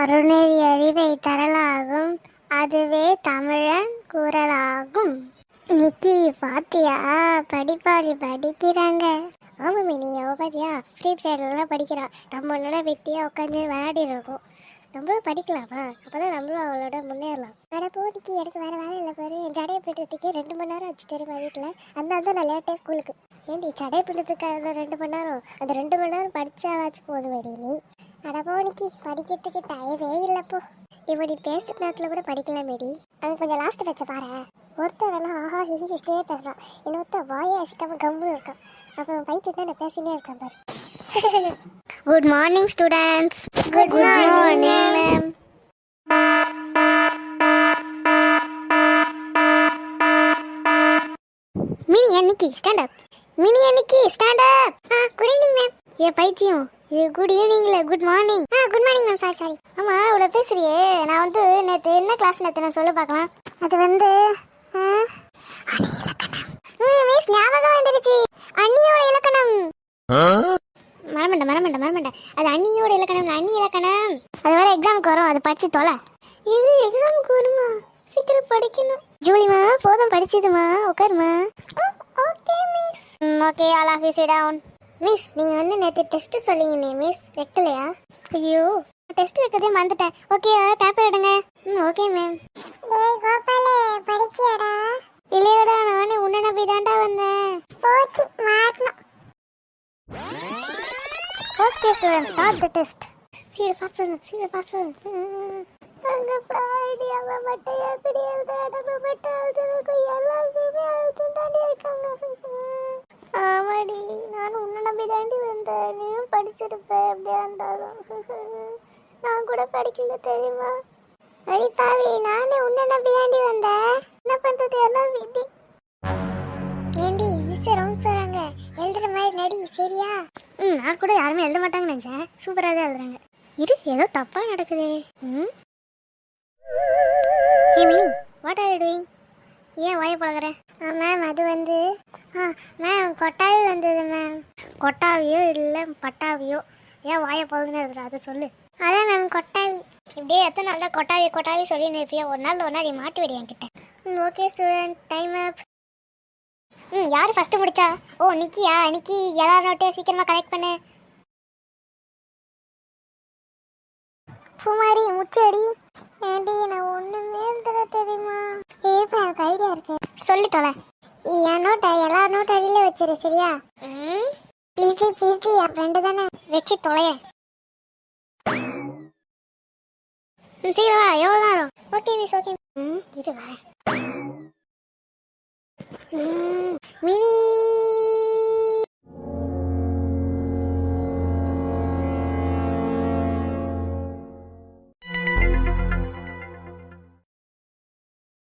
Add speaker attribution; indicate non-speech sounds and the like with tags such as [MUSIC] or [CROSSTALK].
Speaker 1: அருணேரி அறிவை தரலாகும். அதுவே தமிழன் குரலாகும். நிக்கி பாத்தியா? படிப்பாளி படிக்கிறாங்க. ஆமாம் மினி அவ பாத்தியா? ஃப்ரீ பீரியட்லாம் படிக்கிறா. நம்ம ஒன்னோட வெட்டியாக உட்காந்து விளையாடிட்டு இருக்கோம் நம்மளும் படிக்கலாமா? அப்பதான் நம்மளும் அவளோட முன்னேறலாம். அட போதிக்கு எனக்கு வேறு வேலை இல்லை பாரு. என் ஜடைய பிடுறதுக்கு ரெண்டு மணி நேரம் ஆச்சு தெரியுமா வீட்டில் அதனால தான் நான் லேட்டே ஸ்கூலுக்கு. ஏண்டி ஜடை பிடுறதுக்காக ரெண்டு மணி நேரம்? அந்த ரெண்டு மணி நேரம் படித்தாச்சு போதும் வெடி நீ. அட போனிக்கு படிக்கிறதுக்கு டயமே இல்லப்போ. இப்போ நீ பேசுற நேரத்தில் கூட படிக்கலாம் மேடி அது கொஞ்சம் லாஸ்ட் வச்ச பாரு. ஒருத்தர் வேணா ஆஹா ஹிஹி ஹிஸ்டே பேசுறான். இன்னொருத்தர் வாயை அசிக்காம கம்முன்னு இருக்கான். அப்புறம் பைத்து தான் நான் பேசினே இருக்கேன் பாரு. Good morning students good morning Mini அன்னிக்கி ஸ்டாண்ட் அப் மினி அன்னிக்கி stand up good evening ma'am ஏ பைத்தியம்? இது குட் ஈவினிங்ல குட் மார்னிங் ஆ good morning ma'am sorry sorry ஆமா இவ்வளோ பேசுறியே. நான் வந்து நேற்று என்ன கிளாஸ் நேற்று நான் சொல்ல பார்க்கலாம். அது வந்து மிஸ் ஞாபகம் வந்துடுச்சு அண்ணியோட இலக்கணம். மறமண்ட மறமண்ட மறமண்ட அது அண்ணியோட இலக்கணம் அண்ணி இலக்கணம். அது வேற எக்ஸாமுக்கு வரும் அது படிச்சு தொலை. இது எக்ஸாமுக்கு வருமா? சீக்கிரம் படிக்கணும். ஜூலிமா போதும் படிச்சதுமா உட்காருமா okay miss okay all of you sit down miss நீங்க வந்து நேத்து டெஸ்ட் சொல்லிங்கனே மிஸ் வைக்கலையா? ஐயோ டெஸ்ட் வைக்கதே மறந்துட்டேன். ஓகே பேப்பர் எடுங்க. ம் ஓகே மேம் டேய் கோபாலே படிச்சியாடா? இல்லையடா நானே உன்னை நம்பி தாண்டா வந்தேன். போச்சு மாட்டணும். Okay student start the test சீக்கிரம் ஃபாஸ்ட் சொல்லு சீக்கிரம் ஃபாஸ்ட் சொல்லு. அங்க பாடி அவ மட்டும் எப்படி எழுத நம்பி தாண்டி வந்தேன் நீயும் படிச்சிருப்ப எப்படியா இருந்தாலும். [LAUGHS] நான் கூட படிக்கல தெரியுமா? அடி பாவி நானே உன்னை நம்பி தாண்டி வந்தேன். என்ன பண்றது? எல்லாம் விதி. ஏண்டி மிஸ் ரவுண்ட் சொல்றாங்க. எழுதுற மாதிரி நடி சரியா? ம் நான் கூட யாருமே எழுத மாட்டாங்கன்னு நினச்சேன். சூப்பராக தான் எழுதுறாங்க. இரு ஏதோ தப்பாக நடக்குது. ம்? ஏ Mini what are you doing ஏன் வாய பழகுற? மேம் அது வந்து ஆ மேம் கொட்டாய் வந்தது மேம் கொட்டாவியோ இல்லை பட்டாவியோ? ஏன் வாயை பழகுன்னு எழுதுற அதை சொல்லு. அதான் மேம் கொட்டாவி. இப்படியே எத்தனை நாள் தான் கொட்டாவி கொட்டாவி சொல்லி நிற்பியா ஒரு நாள் ஒரு நாள் நீ மாட்டு விடு என்கிட்ட. ம் ஓகே ஸ்டூடெண்ட் டைம் அப் ம் யார் ஃபஸ்ட்டு முடிச்சா ஓ நிக்கியா? நிக்கி எல்லாரும் நோட்டையும் சீக்கிரமாக கலெக்ட் பண்ணு. குமாரி முச்சடி. ஏண்டி நான் ஒன்றுமே தர தெரியுமா? ஏப்பா எனக்கு ஐடியா இருக்கு? சொல்லி தொலை. என் நோட்டை எல்லா நோட் வச்சிரு சரியா? ம் ப்ளீஸ்லி ப்ளீஸ்லி என் ஃப்ரெண்டு தானே. வச்சு தொலைய. ம் சீக்கிரம் வா எவ்வளோ நேரம்? ஓகே மிஸ் ஓகே ம் இது வரேன். மினி